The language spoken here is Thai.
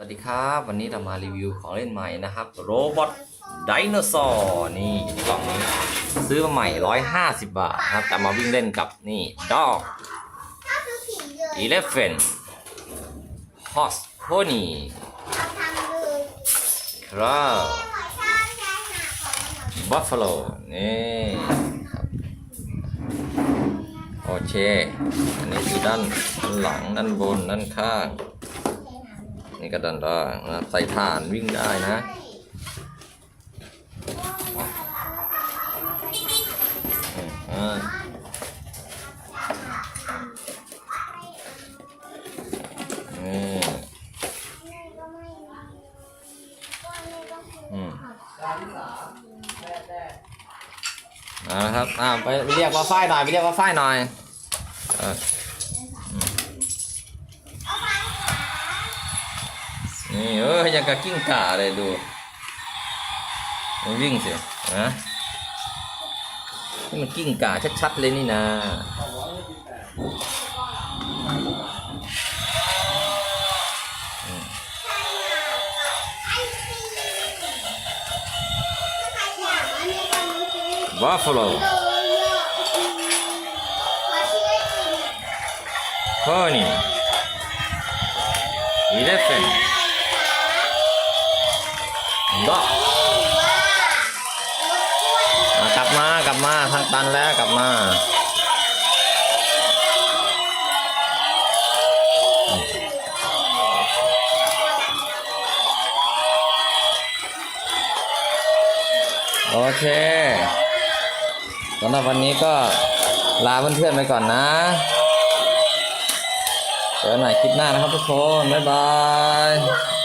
สวัสดีครับ วันนี้เรามารีวิวของเล่นใหม่นะครับโรบอทไดโนเสาร์นี่อยู่ในกล่องนี้ซื้อมาใหม่ 150 บาทนะครับแต่มาวิ่งเล่นกับนี่ดอกอีเลฟเฟนฮอสโพนี่ครับบัฟฟาโลนี่โอเค อันนี้คือด้านด้านหลัง ด้านบน ด้านข้าง นี่ก็ดันได้นะใส่ถ่านวิ่งได้นะอืมอ่าอืมอืมเอาละครับอ่าไปไปเรียกว่าฝ้ายหน่อยไปเรียกว่าฝ้ายหน่อยเอออืม นี่เออยังกับกิ้งก่าเลยดูมันวิ่งสินะนี่มันกิ้งก่าชัดๆเลยนี่นะบัฟฟาโลโพนี่อีเลฟเฟน กกลับมากลับมาทางตันแล้วกลับมาโอเคสำหรับวันนี้ก็ลาเพื่อนๆไปก่อนนะเจอกันใหม่คลิปหน้านะครับทุกคน บ๊ายบาย